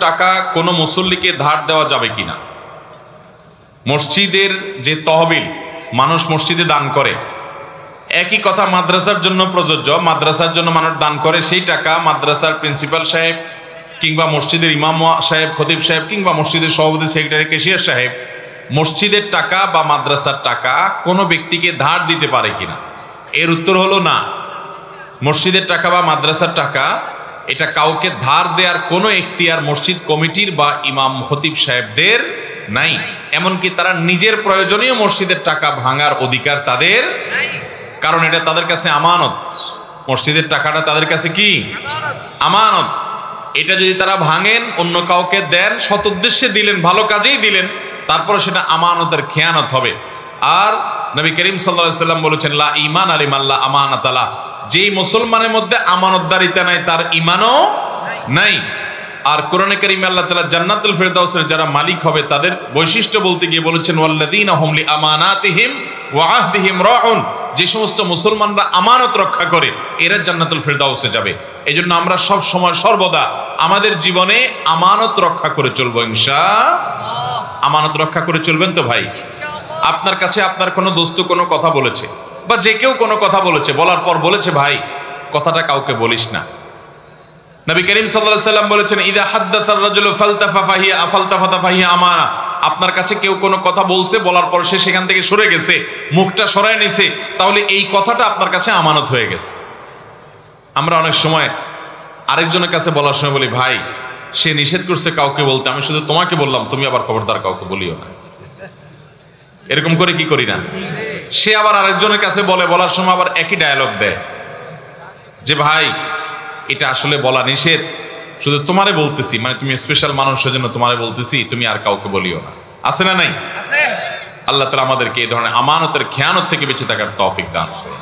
টাকা কোনো মুসল্লিকে ধার দেওয়া যাবে কিনা? মসজিদের যে তহবিল মানুষ মসজিদে দান করে, একই কথা মাদ্রাসার জন্য প্রযোজ্য, মাদ্রাসার জন্য মানুষ দান করে, সেই টাকা মাদ্রাসার প্রিন্সিপাল সাহেব কিংবা মসজিদের ইমাম সাহেব, খতিব সাহেব কিংবা মসজিদের সভাপতি, সেক্রেটারি কেশিয়ার সাহেব মসজিদের টাকা বা মাদ্রাসার টাকা কোনো ব্যক্তিকে ধার দিতে পারে কিনা? এর উত্তর হলো না। মসজিদের টাকা বা মাদ্রাসার টাকা এটা কাউকে ধার দেওয়ার কোনো এখতিয়ার মসজিদ কমিটির বা ইমাম খতিব সাহেবদের নাই। এমনকি তারা নিজের প্রয়োজনীয় মসজিদের টাকা ভাঙার অধিকার তাদের কারণ এটা তাদের কাছে আমানত। মসজিদের টাকাটা তাদের কাছে কি? আমানত। এটা যদি তারা ভাঙেন অন্য কাউকে দেন সত উদ্দেশ্যে দিলেন ভালো কাজেই দিলেন তারপরে সেটা আমানতের খেয়ানত হবে। আর নবী করিম সাল্লাম বলেছেন, লা ইমান আলিম আল্লাহ আমানত আলা। যেই মুসলমানের মধ্যে আমানতদারিতা নাই, তার ইমানও নাই। আর কোরআনে করিম আল্লাহ তাআলা জান্নাতুল ফেরদাউসের যারা মালিক হবে, তাদের বৈশিষ্ট্য বলতে গিয়ে বলেছেন, ওয়াল্লাযীনা হুম লি আমানাতিহিম ওয়া আহদিহিম রাউন। যে সমস্ত মুসলমানরা আমানত রক্ষা করে, এরা জান্নাতুল ফেরদাউসে যাবে। এই জন্য আমরা সব সময় সর্বদা আমাদের জীবনে আমানত রক্ষা করে চলবো, ইনশা আমানত রক্ষা করে চলবেন তো ভাই? আপনার কাছে আপনার কোনো দোস্ত কোনো কথা বলেছে বা যে কেউ কোনো কথা বলেছে, বলার পর বলেছে, ভাই, কথাটা কাউকে বলিস না। নবী করিম সাল্লাল্লাহু সাল্লাম বলেছেন, ইদা ফাহিয়া আমানা আপনার কাছে কেউ কোনো কথা বলছে, বলার পর সে সেখান থেকে সরে গেছে, মুখটা সরায় নিছে, তাহলে এই কথাটা আপনার কাছে আমানত হয়ে গেছে। আমরা অনেক সময় আরেকজনের কাছে বলার সময় বলি, ভাই, সে নিষেধ করছে কাউকে বলতে, আমি শুধু তোমাকে বললাম, তুমি আবার খবরদার কাউকে বলিও না। এরকম করে কি করি না? সে আবার আরেকজনের কাছে বলে বলার সময় আবার একই ডায়ালগ দেয়। যে ভাই এটা আসলে বলা নিষেধ। শুধু তোমারে বলতেছি মানে তুমি স্পেশাল মানুষের জন্য তোমারে বলতেছি তুমি আর কাউকে বলিও না। আছে না নাই? আল্লাহ তালা আমাদেরকে এই ধরনের আমানতের খেয়ানত থেকে বেঁচে থাকার তৌফিক দান করুন।